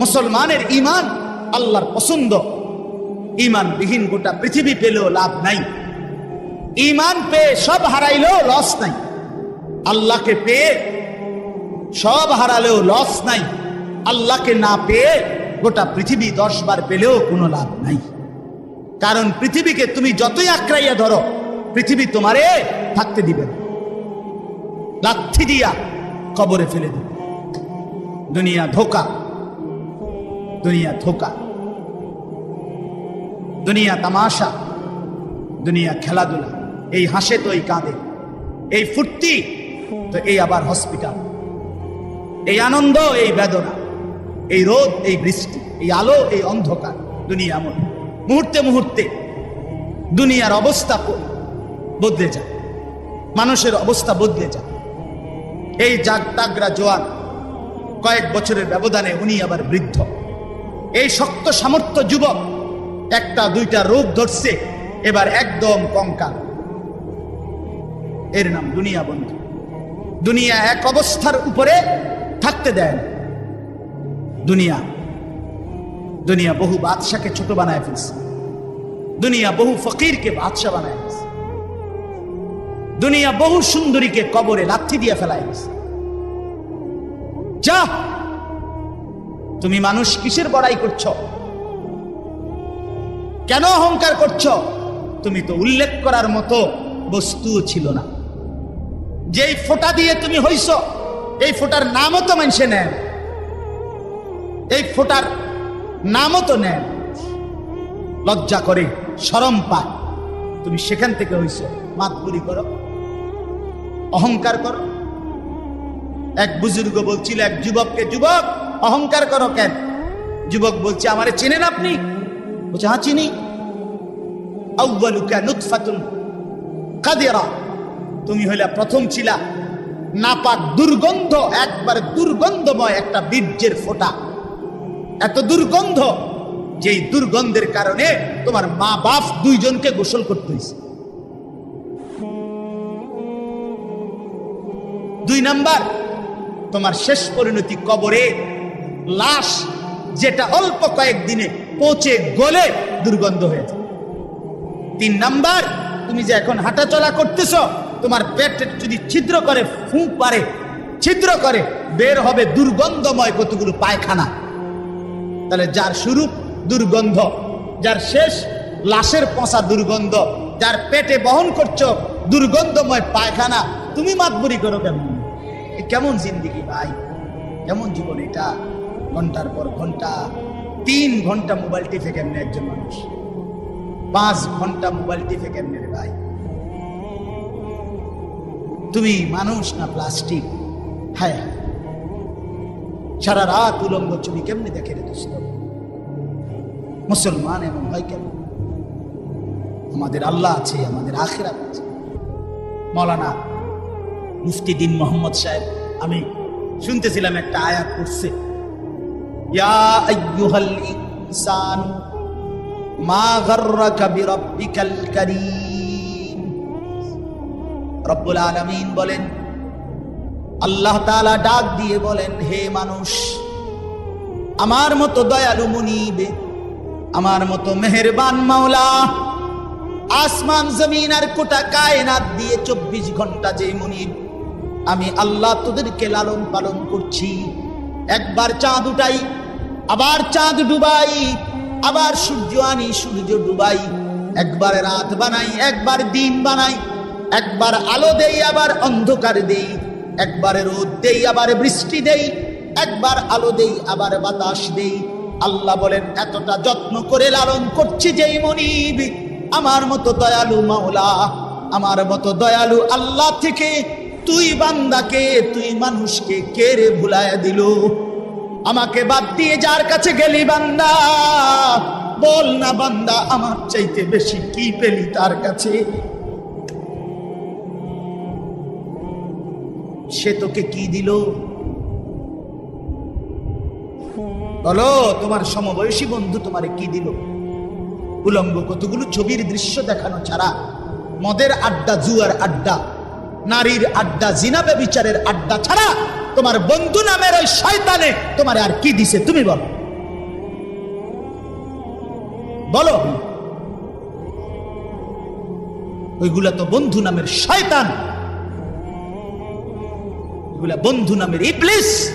মুসলমানের ইমান আল্লাহর পছন্দ। ইমান বিহীন গোটা পৃথিবী পেলেও লাভ নাই। ইমান পেয়ে সব হারাইলেও লস নাই। আল্লাহকে পেয়ে সব হারালেও লস নাই। আল্লাহকে না পেয়ে গোটা পৃথিবী দশ বার পেলেও কোনো লাভ নাই। কারণ পৃথিবীকে তুমি যতই আঁকড়াইয়া ধরো, পৃথিবী তোমারে থাকতে দিবে না। লাথি দিয়া কবরে ফেলে দেবে। দুনিয়া ধোকা। দুনিয়া ধোকা, দুনিয়া তামাশা, দুনিয়া খেলাধুলা, এই হাসে তো এই কাঁদে, এই ফুর্তি তো এই আবার হসপিটাল, এই আনন্দ, এই বেদনা, এই রোদ, এই বৃষ্টি, এই আলো, এই অন্ধকার, দুনিয়া মন মুহূর্তে মুহূর্তে দুনিয়ার অবস্থা বদলে যায়, মানুষের অবস্থা বদলে যায়। এই জাগ তাগরা জোয়ান কয়েক বছরের ব্যবধানে উনি আবার বৃদ্ধ। এই শক্ত সামর্থ্য যুবক একটা দুইটা রোগ ধরছে, এবার একদম কঙ্কাল। এর নাম দুনিয়া বন্ধু। দুনিয়া এক অবস্থার উপরে থাকতে দেয় না। দুনিয়া দুনিয়া বহু বাদশাকে ছোট বানায় ফেলছে। দুনিয়া বহু ফকিরকে বাদশা বানায় ফেলছে। দুনিয়া বহু সুন্দরীকে কবরে লাথি দিয়ে ফেলায় দিছে যা তুমি মানুষ কিসের বড়াই করছ? কেন অহংকার করছ? তুমি তো উল্লেখ করার মতো বস্তুও ছিল না। যেই ফোঁটা দিয়ে তুমি হইছ, এই ফোঁটার নামও তো মানুষে নেন এই ফোঁটার নামও তো নেন লজ্জা করে সরম পায়। তুমি সেখান থেকে হইছ মাতপুরি করো, অহংকার করো। এক বুজুর্গ বলছিল, এক যুবককে, যুবক অহংকার করো কেন? যুবক বলছে, আমারে চেনেন আপনি? বলছে হ্যাঁ চিনি। কাদেরা। তুমি হইলা প্রথম ছিলা নাপাক দুর্গন্ধ, একবার দুর্গন্ধময় একটা বীর্যের ফোঁটা। এত দুর্গন্ধ যেই দুর্গন্ধের কারণে তোমার মা বাপ দুইজনকে গোসল করতে হয়েছে দুই নাম্বার, তোমার শেষ পরিণতি কবরে লাশ যেটা অল্প কয়েকদিনে পচে গলে দুর্গন্ধ হয়েছে তিন নাম্বার, তুমি যে এখন হাঁটাচলা করতেছ, তোমার পেট যদি ছিদ্র করে ফুঁক পারে, ছিদ্র করে, বের হবে দুর্গন্ধময় কতগুলো পায়খানা। তাহলে যার শুরু দুর্গন্ধ, যার শেষ লাশের পচা দুর্গন্ধ, যার পেটে বহন করছ দুর্গন্ধময় পায়খানা, তুমি মাতবুরি করো কেমন? কেমন জিন্দিগি ভাই? কেমন জীবন এটা? ঘণ্টার পর ঘণ্টা, তিন ঘণ্টা মোবাইল টিপে কেমনে একজন মানুষ? পাঁচ ঘণ্টা মোবাইল টিপে কেমনে রে ভাই? তুমি মানুষ না প্লাস্টিক হায় সারা রাত উলঙ্গ ছবি কেমনে দেখে রে দোস্ত? মুসলমান এবং হয় কেমন? আমাদের আল্লাহ আছে, আমাদের আখেরাত আছে। মৌলানা দিন মোহাম্মদ সাহেব, আমি শুনতেছিলাম একটা আয়াত পড়ছে। আলামিন বলেন, আল্লাহ তাআলা ডাক দিয়ে বলেন, হে মানুষ, আমার মতো দয়ালু মুনিব, আমার মতো মেহেরবান মাওলা, আসমান, জমিন আর কোটা কায়নাত দিয়ে চব্বিশ ঘণ্টা যে মুনিব, আমি আল্লাহ তোদেরকে লালন পালন করছি। একবার চাঁদ উঠাই আবার চাঁদ ডুবাই, আবার সূর্য আনি, সূর্য ডুবাই। একবার রাত বানাই, একবার দিন বানাই। একবার আলো দেই, আবার অন্ধকার দেই। একবার রোদ দেই, আবার বৃষ্টি দেই। একবার আলো দেই, আবার বাতাস দেই। আল্লাহ বলেন, এতটা যত্ন করে লালন করছি যেই মনিব। আমার মতো দয়ালু মাওলা, আমার মতো দয়ালু আল্লাহ থেকে। তুই বান্দাকে, তুই মানুষকে কে রে ভুলায় দিল? আমাকে বাদ দিয়ে যার কাছে গেলি বান্দা, বল না বান্দা, আমার চাইতে বেশি কি পেলি তার কাছে? সে তোকে কি দিল? বলো, তোমার সমবয়সী বন্ধু তোমারে কি দিল? উলঙ্গ কতগুলো ছবির দৃশ্য দেখানো ছাড়া, মদের আড্ডা, জুয়ার আড্ডা, নারীর আড্ডা জিনাবে বিচারের আড্ডা ছাড়া তোমার বন্ধু নামের ওই শয়তানে তোমার আর কি দিছে তুমি বলো। বলো। ওইগুলা তো বন্ধু নামের শয়তান। এগুলা বন্ধু নামের ইবলিস।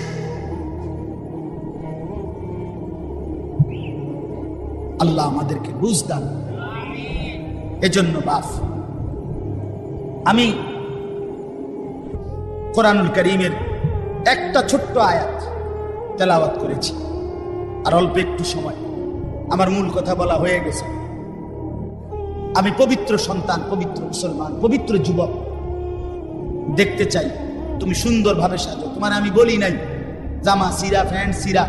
আল্লাহ আমাদেরকে বুঝদান এজন্য বাফ আমি কোরআনুল করিমের একটা ছোট্ট আয়াত তেলাওয়াত করেছি। আর অল্প একটু সময়। আমার মূল কথা বলা হয়ে গেছে। আমি পবিত্র সন্তান, পবিত্র মুসলমান, পবিত্র যুবক। দেখতে চাই, তুমি সুন্দরভাবে সাজো। তোমার আমি বলি নাই, জামা সিরা ফ্যান্ট সিরা।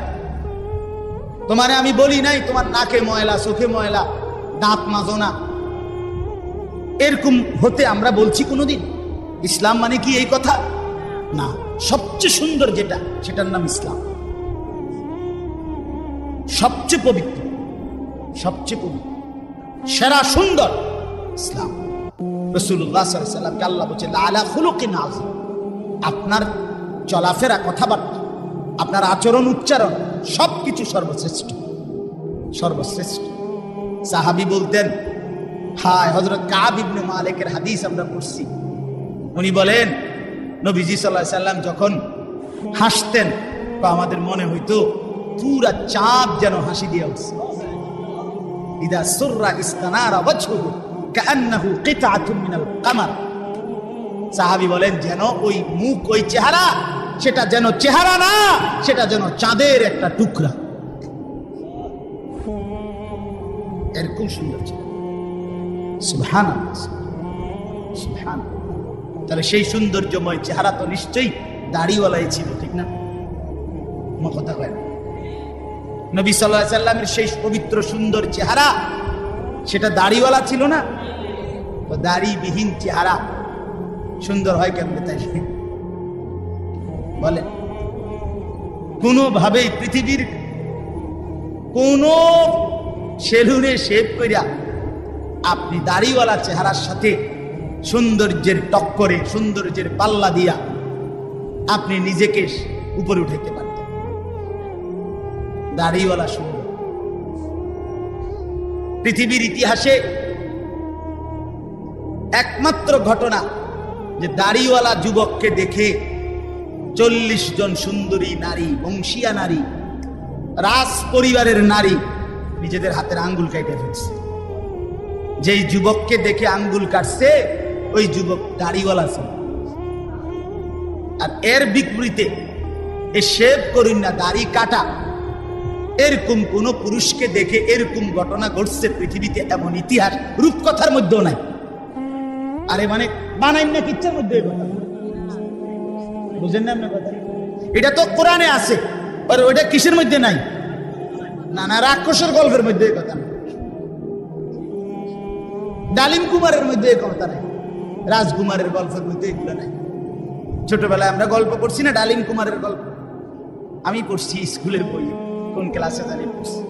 তোমারে আমি বলি নাই, তোমার নাকে ময়লা, চোখে ময়লা, দাঁত মাজো না। এরকম হতে আমরা বলছি কোনোদিন। ইসলাম মানে কি এই কথা? না, সবচেয়ে সুন্দর যেটা, সেটার নাম ইসলাম। সবচেয়ে পবিত্র সবচেয়ে পবিত্র, সেরা সুন্দর ইসলাম। রসুল্লাহ সাল্লামকে আল্লাহ বলছে নাজ আপনার চলাফেরা, কথাবার্তা, আপনার আচরণ, উচ্চারণ, সবকিছু সর্বশ্রেষ্ঠ সর্বশ্রেষ্ঠ। সাহাবি বলতেন, হায় হজরত কাব ইবনে মালিকের হাদিস আমরা পড়ছি। উনি বলেন নবীজি সাল্লাহ সাল্লাম যখন হাসতেন, তো আমাদের মনে হইতো, পুরা চাঁদ যেন হাসি দিয়ে উঠছে। ইদা সুররা ইস্তানারা ওয়াজহুহু, কাআন্নাহু কিতআতুম মিনাল কামার। সাহাবী বলেন, যেন ওই মুখ, ওই চেহারা, সেটা যেন চেহারা না, সেটা যেন চাঁদের একটা টুকরা। এরকম সুন্দর ছিল সুবহান সুবহান তাহলে সেই সৌন্দর্যময় চেহারা তো নিশ্চয়ই দাড়িওয়ালাই ছিল, ঠিক না? কথা হয় নবী সাল্লাহ সাল্লামের সেই পবিত্র সুন্দর চেহারা, সেটা দাড়িওয়ালা ছিল না? তো দাড়িবিহীন চেহারা সুন্দর হয় কেমনে তাই? বলে কোনোভাবেই পৃথিবীর কোন সেলুনে শেভ করিয়া আপনি দাড়িওয়ালা চেহারার সাথে সৌন্দর্যের টক্করে, সৌন্দর্যের পাল্লা দিয়া আপনি নিজেকে উপরে উঠাইতে পারতেন। দাড়িওয়ালা সুন্দর। পৃথিবীর ইতিহাসে একমাত্র ঘটনা যে দাড়িওয়ালা যুবককে দেখে চল্লিশ জন সুন্দরী নারী, বংশিয়া নারী, রাজ পরিবারের নারী নিজেদের হাতের আঙ্গুল কেটে ফেলছে। যেই যুবককে দেখে আঙ্গুল কাটছে ওই যুবক দাড়িওয়ালা ছিল। আর এর বিপরীতে এ শেভ করুন না, দাড়ি কাটা। এরকম কোন পুরুষকে দেখে এরকম ঘটনা ঘটছে পৃথিবীতে, এমন ইতিহাস রূপকথার মধ্যেও নাই। আরে মানে বানাই না কিচ্ছার মধ্যে বুঝেন না এটা তো কোরআনে আছে, আর ওইটা কিসের মধ্যে নাই? না না রাক্ষসের গল্পের মধ্যে কথা নাই। ডালিম কুমারের মধ্যে কথা নাই। রাজকুমারের গল্পের মধ্যে এগুলো নাই। ছোটবেলায় আমরা গল্প পড়ছি না, ডালিম কুমারের গল্প? আমি পড়ছি স্কুলের বই, কোন ক্লাসে জানি পড়ছি।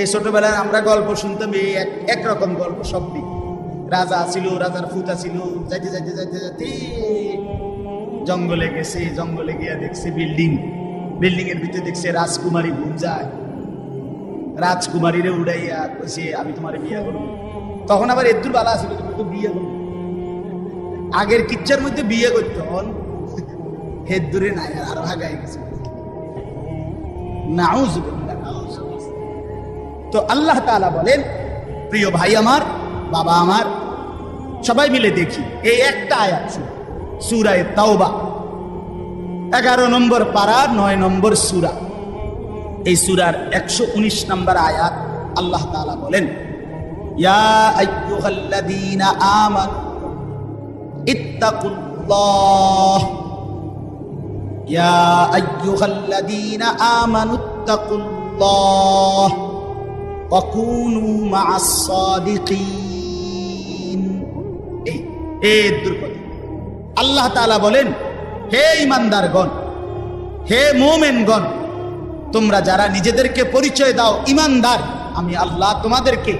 এই ছোটবেলায় আমরা গল্প শুনতাম, এই এক, একরকম গল্প সবই রাজা ছিল, রাজার ফুতা ছিল, যাইতে যাইতে যাইতে যাইতে, জঙ্গলে গেছে, জঙ্গলে গিয়া দেখছে বিল্ডিং। বিল্ডিং এর ভিতরে দেখছে রাজকুমারী ঘুম যায়। রাজকুমারীরে উড়াইয়া কইছে, আমি তোমার বিয়ে করব। তখন আবার এদুর বালা ছিল তুমি তো বিয়ে করব। আগের কিচ্ছার মধ্যে বিয়ে করতো। হেদুরে নাই, আরও আগাই গেছে। তো আল্লাহ তাআলা বলেন, প্রিয় ভাই আমার, বাবা আমার, সবাই মিলে দেখি, এই একটা আয়াত সুরায় তাওবা, এগারো নম্বর পারা, নয় নম্বর সুরা। এই সুরার একশো উনিশ নম্বর আয়াত আল্লাহ তাআলা বলেন, ইয়া আমানু ইয়া আল্লাহ তাআলা বলেন, হে ইমানদার গণ হে মোমেন গণ তোমরা যারা নিজেদেরকে পরিচয় দাও ইমানদার আমি আল্লাহ তোমাদেরকে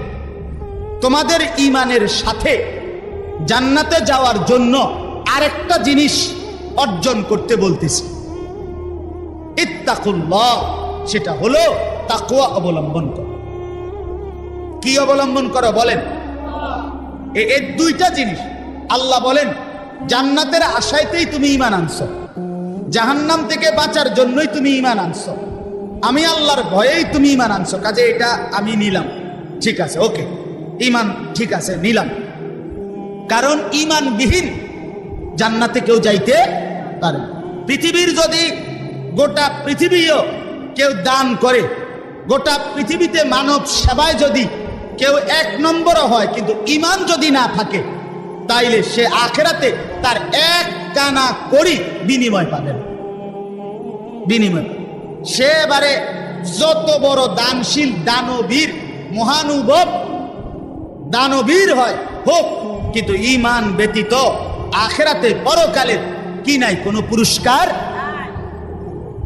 তোমাদের ইমানের সাথে জান্নাতে যাওয়ার জন্য আরেকটা জিনিস অর্জন করতে বলতেছি। ইত্তাকুল্লাহ, সেটা হলো তাকুয়া অবলম্বন করো। কি অবলম্বন করো বলেন? এর দুইটা জিনিস। আল্লাহ বলেন, জান্নাতের আশাইতেই তুমি ইমান আনছো। জাহান্নাম থেকে বাঁচার জন্যই তুমি ইমান আনছো। আমি আল্লাহর ভয়েই তুমি ইমান আনছো। কাজে এটা আমি নিলাম। ঠিক আছে, ওকে। ইমান ঠিক আছে, নিলাম। কারণ ইমানবিহীন জান্নাতে কেউ যাইতে পারে পৃথিবীর যদি গোটা পৃথিবীও কেউ দান করে, গোটা পৃথিবীতে মানব সেবায় যদি কেউ এক নম্বরও হয়, কিন্তু ইমান যদি না থাকে, তাইলে সে আখেরাতে তার এক কানা করি বিনিময় পাবে বিনিময়। সে এবারে যত বড় দানশীল দানবীর, মহানুভব দানবীর হয়, হোক কিন্তু ইমান ব্যতীত আখেরাতে পরকালের কি নাই কোনো পুরস্কার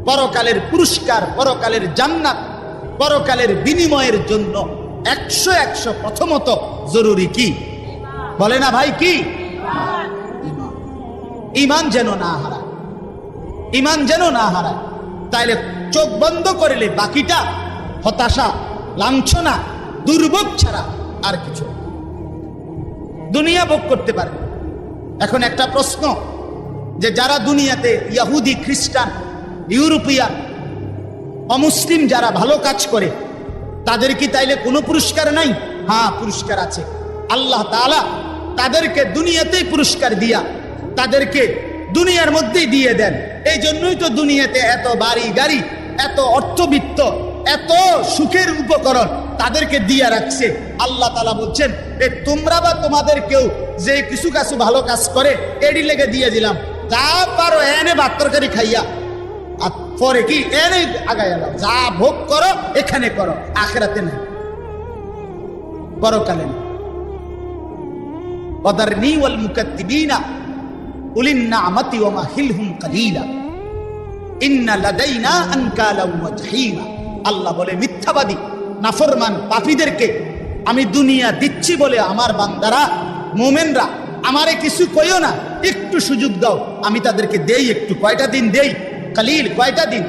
পরকালের পুরস্কার, পরকালের জান্নাত, পরকালের বিনিময়ের জন্য একশো একশো প্রথমত জরুরি কি বলে না ভাই কি ইমান। যেন না হারায় ইমান যেন না হারায় তাইলে চোখ বন্ধ করলে বাকিটা হতাশা, লাঞ্ছনা, দুর্ভোগ ছাড়া আর কিছু। দুনিয়া ভোগ করতে পারে। এখন একটা প্রশ্ন, যে যারা দুনিয়াতে ইয়াহুদি, খ্রিস্টান ইউরোপিয়ান অমুসলিম যারা ভালো কাজ করে, তাদের কি তাইলে কোনো পুরস্কার নাই? হ্যাঁ পুরস্কার আছে। আল্লাহ তাআলা তাদেরকে দুনিয়াতেই পুরস্কার দিয়া তাদেরকে দুনিয়ার মধ্যেই দিয়ে দেন। এই জন্যই তো দুনিয়াতে এত বাড়ি গাড়ি, এত অর্থবিত্ত এত সুখের উপকরণ তাদেরকে দিয়ে রাখছে আল্লাহ তালা বলছেন এ তোমরা বা তোমাদের কেউ যে কিছু কাছু ভালো কাজ করে এডি লেগে দিয়ে দিলাম যা পারো এনে ভাত তরকারি খাইয়া আর পরে কি এনে আগায় এলাম যা ভোগ করো এখানে করো আখেরাতে না পরকালে না وذرني والمكذبين أولي النعمة ومهلهم قليلا إن لدينا أنكالا وجحيما আল্লাহ বলে, মিথ্যাবাদী, নাফরমান পাপীদেরকে আমি দুনিয়া দিচ্ছি বলে আমার বান্দারা, মোমেনরা আমারে কিছু কইও না। একটু সুযোগ দাও, আমি তাদেরকে দেই, একটু কয়টা দিন দেই, কালিল কয়টা দিন?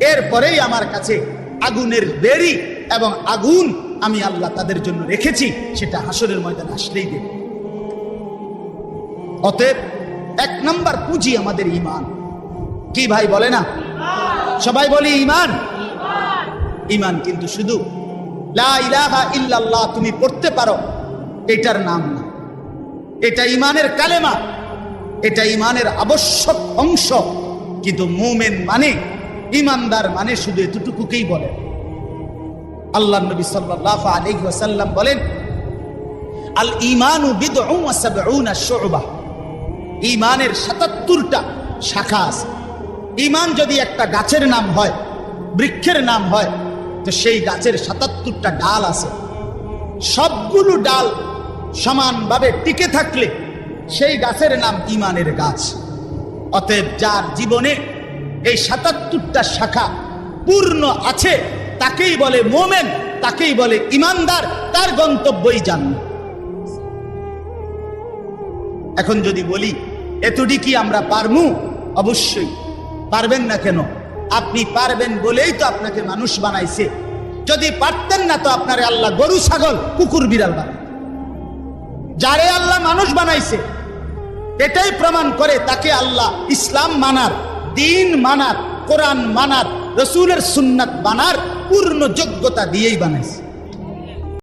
এরপরেই আমার কাছে আগুনের বেরি এবং আগুন আমি আল্লাহ তাদের জন্য রেখেছি, সেটা হাসরের ময়দানে আসলেই দেব। অতএব এক নাম্বার পুঁজি আমাদের ইমান কি ভাই বলে না? সবাই বলি ইমান ইমান কিন্তু শুধু ইল্লাল্লাহ তুমি পড়তে পারো, এটার নাম না। এটা ইমানের কালেমা, এটা ইমানের আবশ্যক অংশ। কিন্তু মুমেন মানে ইমানদার মানে শুধু এতটুকুকেই বলে। আল্লাহ নবী সাল্লাল্লাহু আলাইহি ওয়াসাল্লাম বলেন, আল সাবউনা শুবা। ঈমানের 77টা শাখা আছে। ঈমান যদি একটা গাছের নাম হয়, বৃক্ষের নাম হয়, তো সেই গাছের 77টা ডাল আছে। সবগুলো ডাল সমানভাবে টিকে থাকলে সেই গাছের নাম ইমানের গাছ। অতএব যার জীবনে এই সাতাত্তরটা শাখা পূর্ণ আছে, তাকেই বলে মোমেন, তাকেই বলে ইমানদার, তার গন্তব্যই জান্ন এখন যদি বলি, এতটি কি আমরা পারমু? অবশ্যই। পারবেন না কেন? আপনি পারবেন বলেই তো আপনাকে মানুষ বানাইছে। যদি পারতেন না তো আপনার আল্লাহ গরু, ছাগল, কুকুর, বিড়াল বানাই যারে আল্লাহ মানুষ বানাইছে, এটাই প্রমাণ করে তাকে আল্লাহ ইসলাম মানার, দিন মানার, কোরআন মানার, রসুলের সুন্নাত বানার পূর্ণ যোগ্যতা দিয়েই বানাইছে।